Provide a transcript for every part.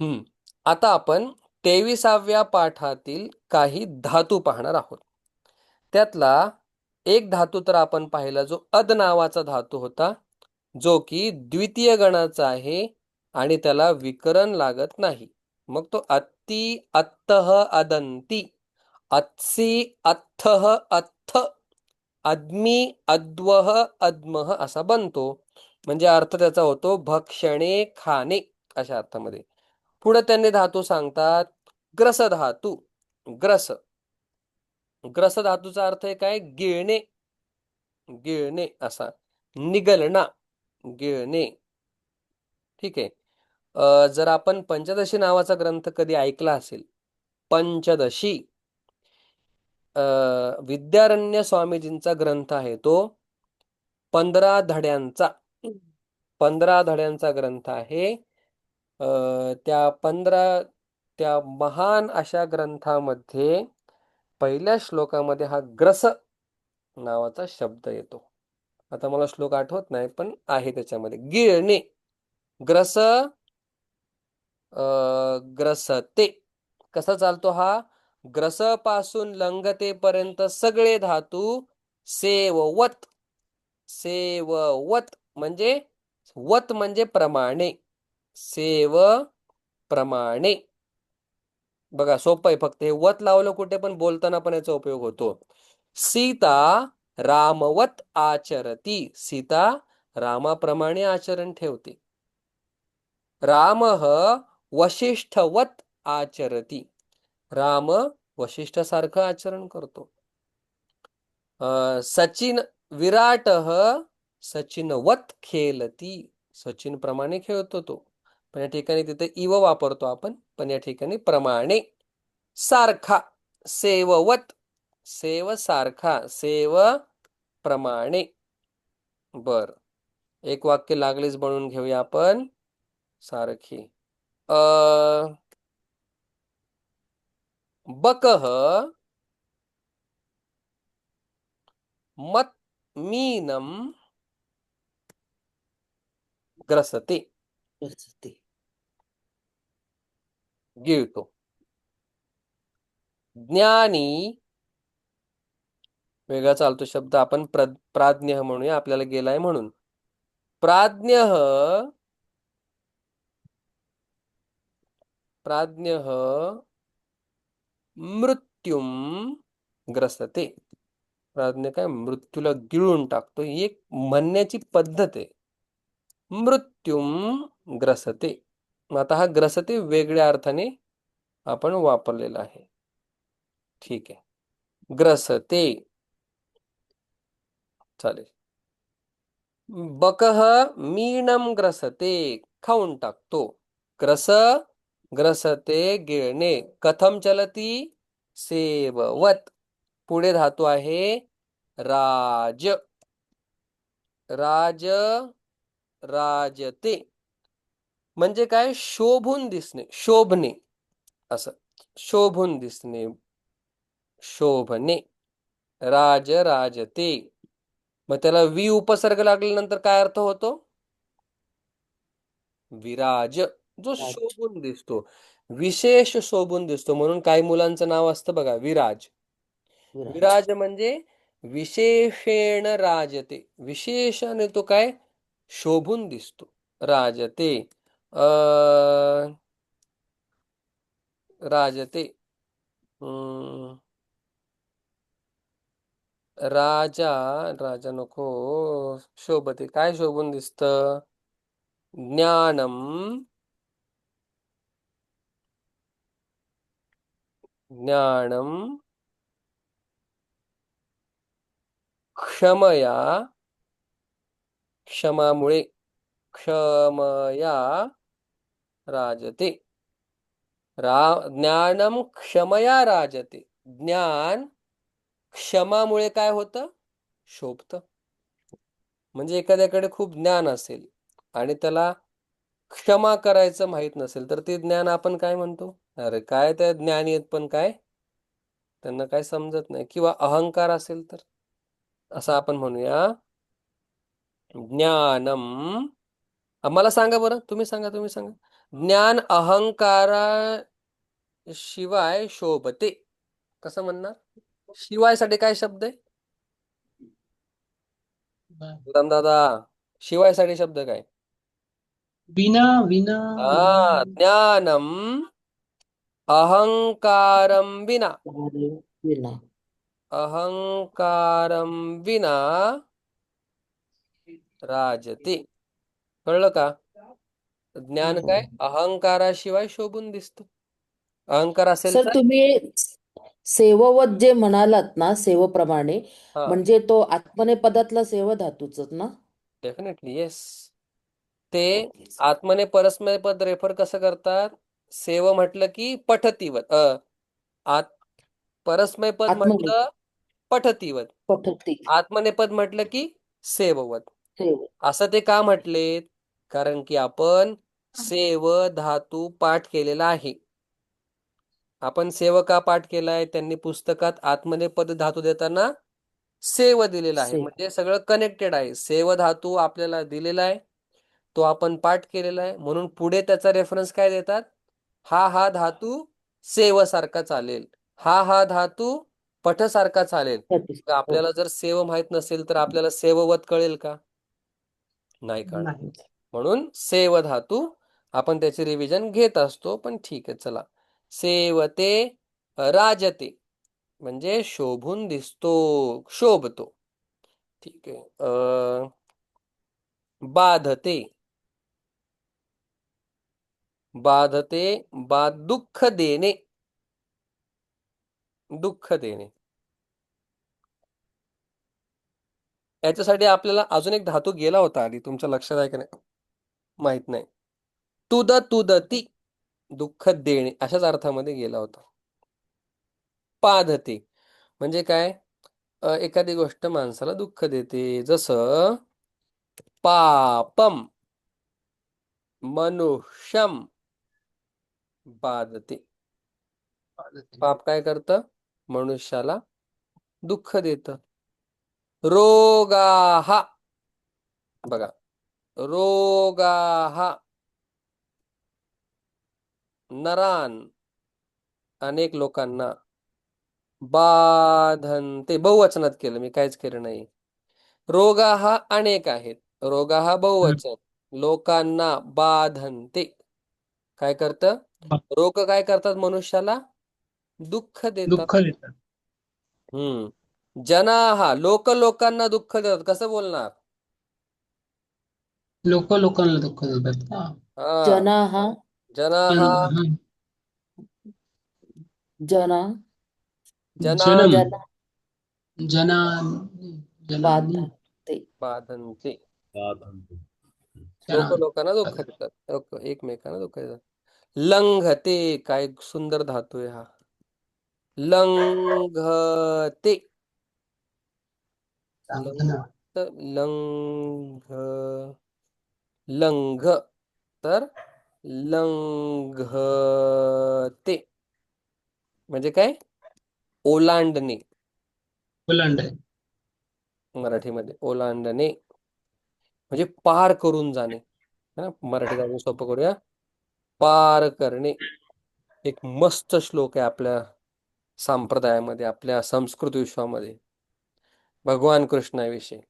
हम्म. आता आपण तेविसाव्या पाठातील काही धातू पाहणार आहोत. त्यातला एक धातू तर आपण पाहिला जो अद नावाचा धातू होता जो की द्वितीय गणाचा आहे आणि त्याला विकरण लागत नाही. मग तो अत्ती अत्तह अदंती अत्सी अत्थह अत्थ अद्मी अद्वह अद्मह असा बनतो. म्हणजे अर्थ त्याचा होतो भक्षणे खाणे अशा अर्थामध्ये. पुढे त्यांनी धातू सांगतात ग्रस धातू. ग्रस. ग्रस धातूचा अर्थ आहे काय गिळणे. गिळणे असा. निगलणा गिळणे. ठीक आहे. जर आपण पंचदशी नावाचा ग्रंथ कधी ऐकला असेल पंचदशी. विद्यारण्य स्वामीजींचा ग्रंथ आहे तो पंधरा धड्यांचा. पंधरा धड्यांचा ग्रंथ आहे. त्या पंधरा त्या महान अशा ग्रंथामध्ये पहिल्या श्लोकामध्ये हा ग्रस नावाचा शब्द येतो. आता मला श्लोक आठवत नाही पण आहे त्याच्यामध्ये. गिळणे ग्रस ग्रसते. कसा चालतो हा? ग्रसपासून लंगतेपर्यंत सगळे धातू सेववत सेववत म्हणजे वत म्हणजे प्रमाणे. सेव प्रमाणे बघा सोपं आहे फक्त हे. वत लावलं कुठे पण बोलताना पण याचा उपयोग होतो. सीता रामवत आचरती. सीता रामाप्रमाणे आचरण ठेवते. राम वशिष्ठवत आचरती. राम वशिष्ठासारखं आचरण करतो. सचिन विराट सचिनवत खेलती. सचिन प्रमाणे खेळतो तो. पण या ठिकाणी तिथे इव वापरतो आपण पण या ठिकाणी प्रमाणे सारखा सेववत सेव सारखा सेव प्रमाणे. बर एक वाक्य लागलीच बनवून घेऊया आपण. सारखी. अ बकह मत मीनम ग्रसते. ग्रसते गिळतो. ज्ञानी वेगळा चालतो शब्द आपण प्र प्राज्ञ म्हणूया आपल्याला गेलाय म्हणून. प्राज्ञ प्राज्ञ मृत्युम ग्रसते. प्राज्ञ काय? मृत्यूला गिळून टाकतो. ही एक म्हणण्याची पद्धत आहे. मृत्युम ग्रसते. आता हा ग्रसते वेगळ्या अर्थाने आपण वापरलेला आहे. ठीक आहे. ग्रसते. चालेल. बकह मीनम ग्रसते खाऊन टाकतो. ग्रस ग्रसते गिळणे. कथम चलती? सेववत. पुढे धातू आहे राज. राज राजते. म्हणजे काय? शोभून दिसणे शोभणे. असं. शोभून दिसणे शोभणे. राज राजते. मग त्याला वि उपसर्ग लागल्यानंतर काय अर्थ होतो? विराज. जो शोभून दिसतो. विशेष शोभून दिसतो. म्हणून काही मुलांचं नाव असतं बघा विराज. विराज म्हणजे विशेषेण राजते. विशेषाने तो काय? शोभून दिसतो. राजते अ राजते राजा राजा नको शोभते. काय शोभून दिसत? ज्ञानम ज्ञानम क्षमया क्षमामुळे क्षमया राजते. रा ज्ञानम क्षमया राजते. ज्ञान क्षमामुळे काय होतं? शोभत. म्हणजे एखाद्याकडे खूप ज्ञान असेल आणि त्याला क्षमा करायचं माहीत नसेल तर ते ज्ञान आपण काय म्हणतो? अरे काय त्या ज्ञान येत पण काय? त्यांना काय समजत नाही. किंवा अहंकार असेल तर? असं आपण म्हणूया. ज्ञानम. मला सांगा बरं तुम्ही सांगा तुम्ही सांगा. ज्ञान अहंकारा शिवाय शोभते. कसं म्हणणार? शिवायसाठी काय शब्द आहे? दादा शिवायसाठी शब्द काय? विना विना हा ज्ञानम अहंकारम विना. विना. अहंकारम विना राजते कळलं का? ज्ञान काय? अहंकाराशिवाय शोभून दिसत. अहंकार असेल सर तर? तुम्ही सेववत जे म्हणालात ना सेवप्रमाणे हा. म्हणजे तो आत्मनेपदातला सेव धातूच ना? डेफिनेटली येस ते आत्मने परस्मय पद रेफर कसं करतात? सेव म्हटलं की पठतीवत. अ आत परस्मय पद आत्मनेपद. म्हटलं पठतीवत. पठती. आत्मनेपद म्हटलं की सेववत. सेव असं ते का म्हटलेत? कारण की आपण सेव धातू पाठ केलेला आहे. आपण सेव का पाठ केलाय? त्यांनी पुस्तकात आत्मनेपद धातू देताना सेव दिलेला आहे. म्हणजे सगळं कनेक्टेड आहे. सेव धातू आपल्याला दिलेला आहे. तो आपण पाठ केलेला आहे. म्हणून पुढे त्याचा रेफरन्स काय देतात? हा हा धातू सेव सारखा चालेल. हा हा धातू पठ सारखा चालेल आपल्याला जर सेव माहीत नसेल तर आपल्याला सेववत कळेल का? नाही कळणार म्हणून सेव धातू आपण त्याचे रिव्हिजन घेत असतो पण ठीक आहे चला. सेवते राजते म्हणजे शोभून दिसतो शोभतो. ठीक आहे अ बाधते. बाधते बा दुःख देणे. दुःख देणे. याच्यासाठी आपल्याला अजून एक धातू गेला होता आधी. तुमच्या लक्षात आहे का नाही? माहीत नाही. तुद तुदती दुःख देणे अशाच अर्थामध्ये गेला होता. पाधते म्हणजे काय? एखादी गोष्ट माणसाला दुःख देते. जसं पापम मनुष्यम बाधते. पाप काय करतं? मनुष्याला दुःख देतं. रोगाहा बघा. रोगाहा नरान अनेक लोकांना बाधनते बहुवचनात केलं मी काहीच केलं नाही. रोगा हा अनेक आहेत. रोगा हा बहुवचन. लोकांना बाधनते काय करतं? रोग काय करतात मनुष्याला? दुःख देतात. दुःख देतात. हम्म. जनाहा लोक लोकांना दुःख देतात. कसं बोलणार? लोक लोकांना दुःख देतात का? हा. जना. हा जनाहा हं. जना. जना. जनम. जना. जना जनानी. बाधते बाधनते. जना. लोक लोकांना दुःख देतात. लोक एकमेकांना दुःख देतात. लंघते. काय सुंदर धातू आहे हा. लंघते. तर लंघ लंघ. तर लंघते. म्हणजे काय? ओलांडणे. ओलांड आहे मराठीमध्ये ओलांडणे. म्हणजे पार करून जाणे. है ना? मराठीत आपण सोपं करूया. पार करणे. एक मस्त श्लोक आहे आपल्या संप्रदायामध्ये आपल्या संस्कृत विश्वामध्ये. भगवान कृष्णाविषयी.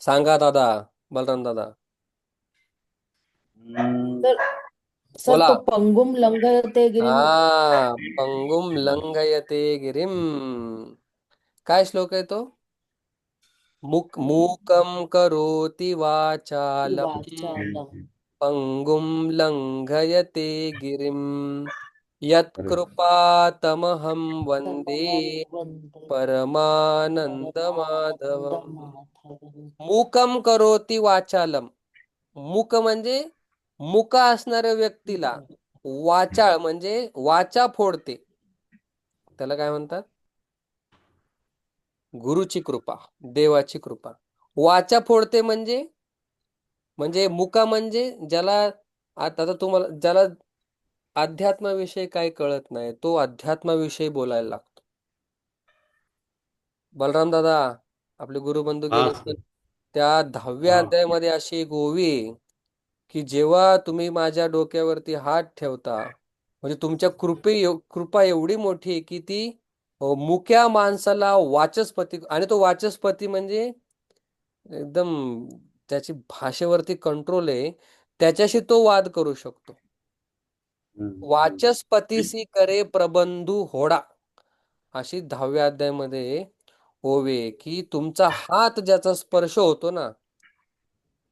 सांगा दादा बलराम दादा. बोला. पंगुम लंघयते गिरिम. हा पंगुम लंघयते गिरिम. काय श्लोक आहे तो? मुक मूकम करोति वाचालम. पंगुम लंघयते गिरिम. यत्कृपातमहं वन्दे वंदे मुकं माधवम करोति वाचालम। मुक म्हणजे मुका असणाऱ्या व्यक्तीला वाचाळ म्हणजे वाचा फोडते. त्याला काय म्हणतात? गुरुची कृपा देवाची कृपा. वाचा फोडते म्हणजे म्हणजे मुका म्हणजे ज्याला आता आता तुम्हाला ज्याला अध्यात्माविषयी काही कळत नाही तो अध्यात्माविषयी बोलायला लागतो बलराम दादा आपले गुरुबंधू हा. गेले त्या दहाव्या हा. अध्यायामध्ये अशी एक ओवी आहे की जेव्हा तुम्ही माझ्या डोक्यावरती हात ठेवता म्हणजे तुमच्या कृपे एव- कृपा एवढी मोठी आहे की ती अ, मुक्या माणसाला वाचस्पती आणि तो वाचस्पती म्हणजे एकदम त्याची भाषेवरती कंट्रोल आहे त्याच्याशी तो वाद करू शकतो. वाचस्पतीसी करे प्रबंधू होडा. अशी दहाव्या अध्यायामध्ये ओवे की तुमचा हात ज्याचा स्पर्श होतो ना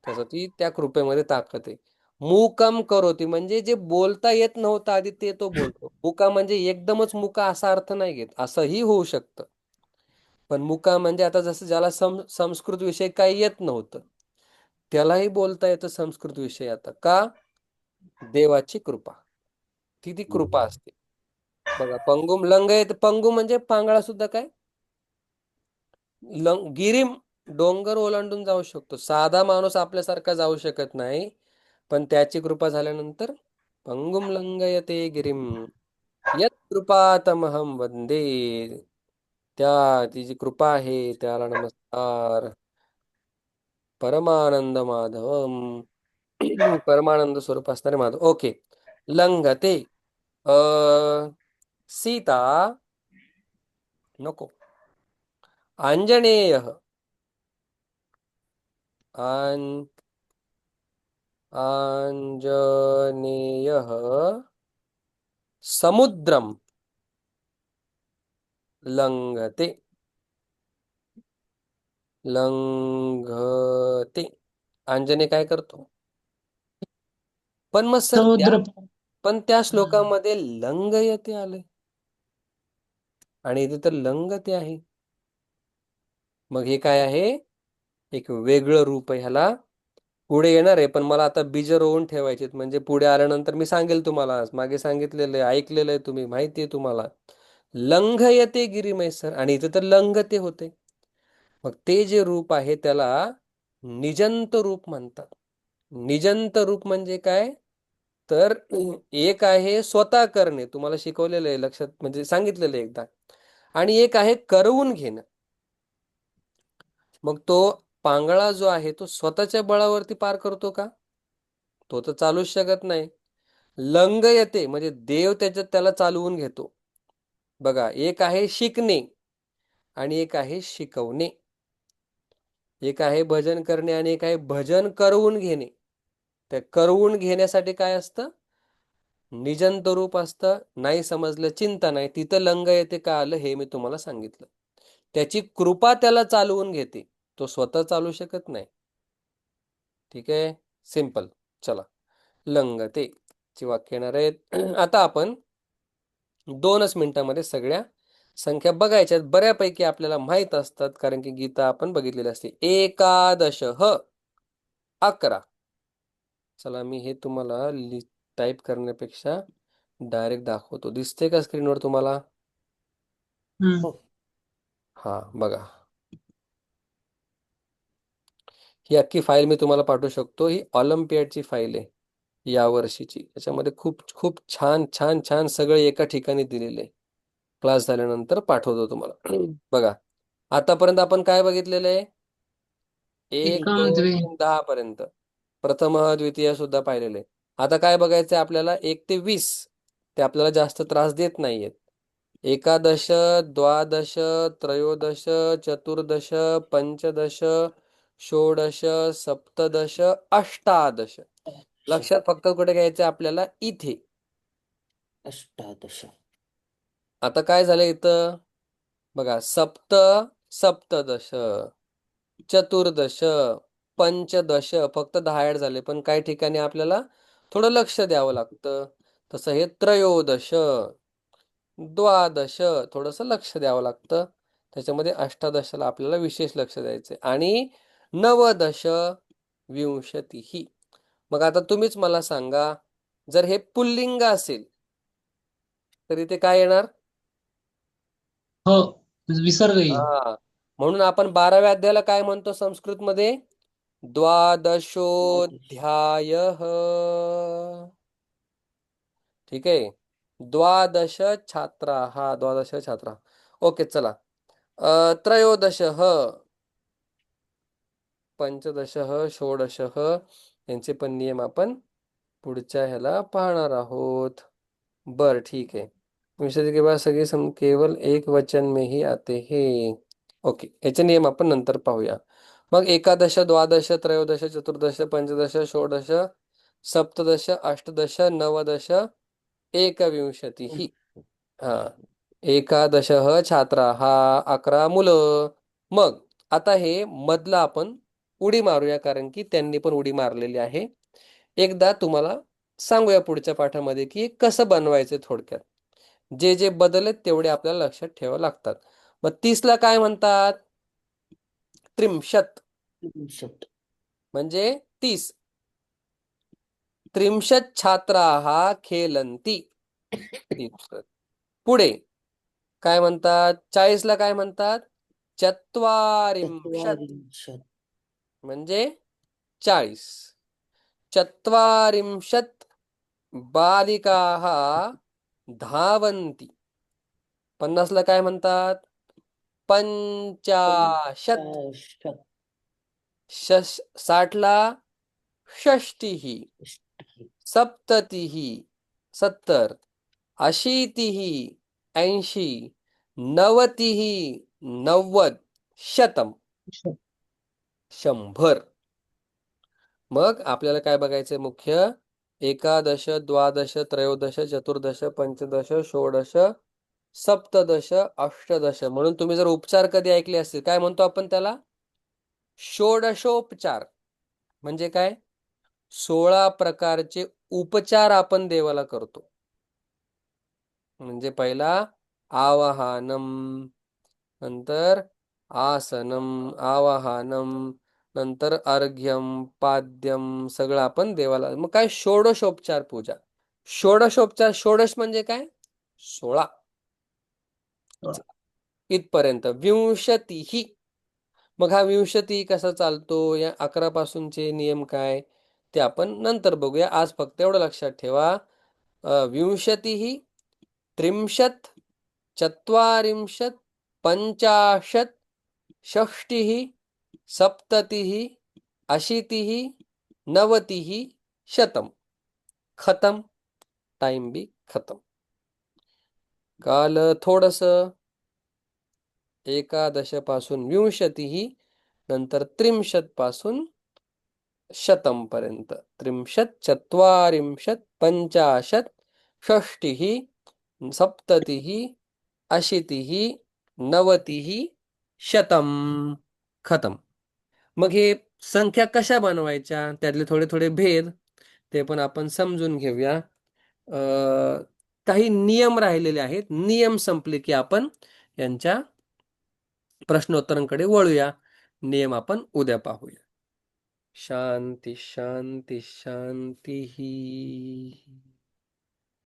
त्याचा ती त्या कृपेमध्ये ताकद आहे. मुकम करोती म्हणजे जे बोलता येत नव्हतं आधी ते तो बोलतो. मुका म्हणजे एकदमच मुका असा अर्थ नाही घेत असंही होऊ शकतं. पण मुका म्हणजे आता जसं ज्याला सं संस्कृत विषय काही येत नव्हतं त्यालाही बोलता येतं संस्कृत विषय आता. का? देवाची कृपा. ती ती कृपा असते. बघा पंगुम लंग येत पंगू म्हणजे पांगळा सुद्धा काय? लंग गिरीम डोंगर ओलांडून जाऊ शकतो. साधा माणूस आपल्यासारखा जाऊ शकत नाही. पण त्याची कृपा झाल्यानंतर पंगुम लंगयते गिरीम. यत कृपातमहम वंदे त्या ती जी कृपा आहे त्याला नमस्कार. परमानंद माधवम. परमानंद स्वरूप असणारे माधव. ओके. लंगते सीता नको. आंजनेय आं आंजनेय समुद्रम. लंगते लंघते आंजने काय करतो? पण मग समुद्र पण त्या श्लोकामध्ये लंगयते आले. आणि इथे तर लंगते आहे. मग हे काय आहे? एक वेगळं रूप आहे ह्याला. पुढे येणार आहे पण मला आता बीज रोवून ठेवायचे म्हणजे पुढे आल्यानंतर मी सांगेल तुम्हाला. मागे सांगितलेलं आहे ऐकलेलं आहे तुम्ही माहिती आहे तुम्हाला. लंघयते गिरिमय सर. आणि इथे तर लंघते होते. मग ते जे रूप आहे त्याला निजंत रूप म्हणतात. निजंत रूप म्हणजे काय? तर एक आहे स्वतः करणे. तुम्हाला शिकवलेलं आहे लक्षात म्हणजे सांगितलेलं आहे एकदा. आणि एक आहे करवून घेणं. मग तो पांगळा जो आहे तो स्वतःच्या बळावरती पार करतो का? तो तर चालूच शकत नाही. लंग येते म्हणजे देव त्याच्यात त्याला चालवून घेतो. बघा एक आहे शिकणे आणि एक आहे शिकवणे. एक आहे भजन करणे आणि एक आहे भजन करवून घेणे. ते करवून घेण्यासाठी काय असतं? निजंत रूप असतं नाही समजलं चिंता नाही. तिथं लंग येते का आलं हे मी तुम्हाला सांगितलं. त्याची कृपा त्याला चालवून घेते. तो स्वतः चालू शकत नाही. ठीक आहे? सिंपल. चला. लंगते ची वाक्य येणार आहेत. आता आपण दोनच मिनिटांमध्ये सगळ्या संख्या बघायच्या बऱ्यापैकी आपल्याला माहीत असतात कारण की गीता आपण बघितलेली असते. एकादश ह अकरा. चला मी हे तुम्हाला लि टाईप करण्यापेक्षा डायरेक्ट दाखवतो. दिसते का स्क्रीनवर तुम्हाला. हा बघा. ही अख्खी फाईल मी तुम्हाला पाठवू शकतो. ही ऑलिम्पियाडची फाईल आहे या वर्षीची. याच्यामध्ये खूप खूप छान छान छान सगळे एका ठिकाणी दिलेले क्लास झाल्यानंतर पाठवतो तुम्हाला. बघा. आतापर्यंत आपण काय बघितलेलं आहे? एक दोन दहा पर्यंत. प्रथम द्वितीय सुद्धा पाहिलेले. आता काय बघायचं आहे आपल्याला? एक ते वीस. ते आपल्याला जास्त त्रास देत नाहीयेत. एकादश द्वादश त्रयोदश चतुर्दश पंचदश षोडश सप्तदश अष्टादश. लक्षात फक्त कुठे घ्यायचं आपल्याला? इथे. अष्टादश. आता काय झालं इथं? बघा सप्त सप्तदश चतुर्दश पंचदश फक्त दहा ऍड झाले पण काही ठिकाणी आपल्याला थोडं लक्ष द्यावं लागतं. तसं हे त्रयोदश द्वादश थोडंसं लक्ष द्यावं लागतं. त्याच्यामध्ये अष्टादशाला आपल्याला विशेष लक्ष द्यायचं आणि नवदश विंशतिही. मग आता तुम्हीच मला सांगा जर हे पुल्लिंग असेल तर इथे काय येणार? हो विसर्ग हा. म्हणून आपण बाराव्या अध्यायाला काय म्हणतो संस्कृत मध्ये द्वादशोध्याय ठीक आहे? द्वादश छात्रा हा द्वादश छात्रा ओके चला. त्रयोदशः त्रयोदश पंचदश षोडश यांचे पण नियम आपण पुढच्या ह्याला पाहणार आहोत. बर ठीक आहे. विंशति के बाद सगळे सम केवल एक वचन में ही आते हे. ओके याचे नियम आपण नंतर पाहूया. मग एकादश द्वादश त्रयोदश चतुर्दश पंचदश षोडश सप्तदश अष्टदश नवदश एकविंशती. ही हा. एकादश छात्रा हा अकरा मुलं. मग आता हे मधलं आपण उडी मारूया कारण की त्यांनी पण उडी मारलेली आहे. एकदा तुम्हाला सांगूया पुढच्या पाठामध्ये की कसं बनवायचं थोडक्यात. जे जे बदल आहेत तेवढे आपल्याला लक्षात ठेवावे लागतात. मग तीसला काय म्हणतात? त्रिंशत. त्रिंशत्. म्हणजे तीस. त्रिंशत छात्राः खेलन्ति. तीस. पुढे. काय म्हणतात? चाळीसला काय म्हणतात? चत्वारिंशत. चत्वारिंशत्. म्हणजे चाळीस. चत्वारिंशत् बालिकाः धावन्ति. पन्नासला काय म्हणतात? पंचाशत शश साठला सप्ततिः सत्तर. अशीतिः ऐंशी. नवतिः नव्वद. शतम. शंभर. मग आपल्याला काय बघायचंय मुख्य? एकादश द्वादश त्रयोदश चतुर्दश पंचदश षोडश सप्तदश अष्टदश म्हणून तुम्ही जर उपचार कधी ऐकले असतील काय म्हणतो आपण त्याला? षोडशोपचार. म्हणजे काय? सोळा प्रकारचे उपचार आपण देवाला करतो. म्हणजे पहिला आवाहनम नंतर आसनम आवाहनम नंतर अर्घ्यम पाद्यम सगळं आपण देवाला. मग काय? षोडशोपचार पूजा. षोडशोपचार षोडश म्हणजे काय? सोळा. इथपर्यंत. इथपर्यंत विंशतीही मग हा विंशती कसा चालतो? या अकरा पासूनचे नियम काय? ते आपण नंतर बघूया. आज फक्त एवढं लक्षात ठेवा. विंशती विंशतिः त्रिंशत् चत्वारिंशत् पञ्चाशत् षष्टिः सप्ततिः अशीतिः नवतिः शतम. खतम. टाइम बी खतम. काल थोडस एकादशपासून विंशतिः नंतर त्रिंशत पासून शतम पर्यंत त्रिंशत् चत्वारिंशत् पञ्चाशत् षष्टिः सप्ततिः अशीतिः नवतिः शतम खतम. मग हे संख्या कशा बनवायच्या? त्यातले थोडे थोडे भेद ते पण आपण समजून घेऊया. काही नियम राहिलेले आहेत. नियम संपले की आपण यांच्या प्रश्नोत्तरांकडे वळूया. नियम आपण उद्या पाहूया. शांती शांती शांती ही.